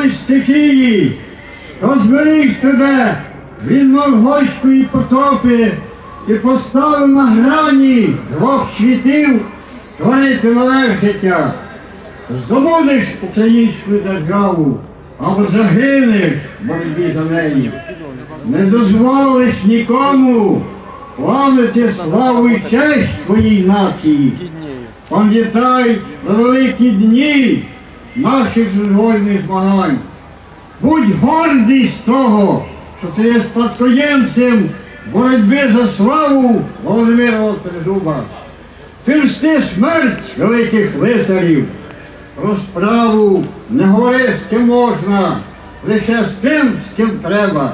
той стихії, що зберіг тебе від монгольської потопи і поставив на грані двох світів творити нове життя. Здобудеш українську державу або загинеш в боротьбі за неї. Не дозволиш нікому плавити славу і честь твоїй нації. Пам'ятай великі дні наших вольних змагань. Будь гордий з того, що ти є спадкоємцем боротьби за славу Володимира Острожуба. Ти мсти смерть великих лицарів. Про справу не говори з ким можна, лише з тим, з ким треба.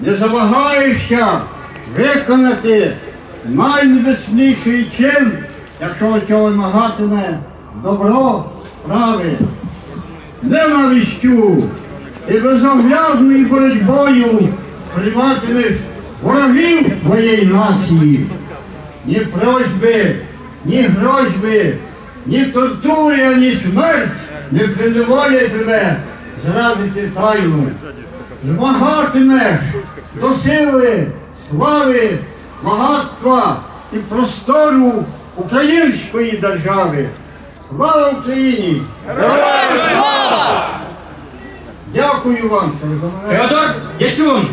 Не забагаєшся виконати найнебесніший чин, якщо цього вимагатиме добро справи. Ненавистю і безоглядною боротьбою прийматимеш ворогів твоєї нації. Ні просьби, ні грозьби, ні тортури, ні смерть не приневолять тебе зрадити тайну. Змагатимеш до сили, слави, багатства і простору української держави. Слава Україні! Героям слава! Дякую вам, що ви до мене. Теодор Дячун.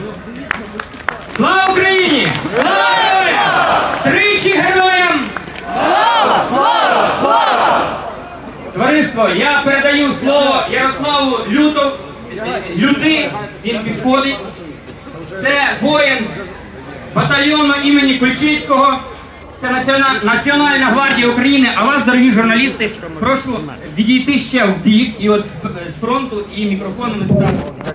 Слава Україні! Слава! Тричі героям! Слава! Слава! Слава! Товариство, я передаю слово Ярославу Люто, Люти, він підходить. Це воїн батальйону імені Кульчицького. Це Національна гвардія України. А вас, дорогі журналісти, прошу відійти ще в бік і от з- фронту і мікрофонами стати.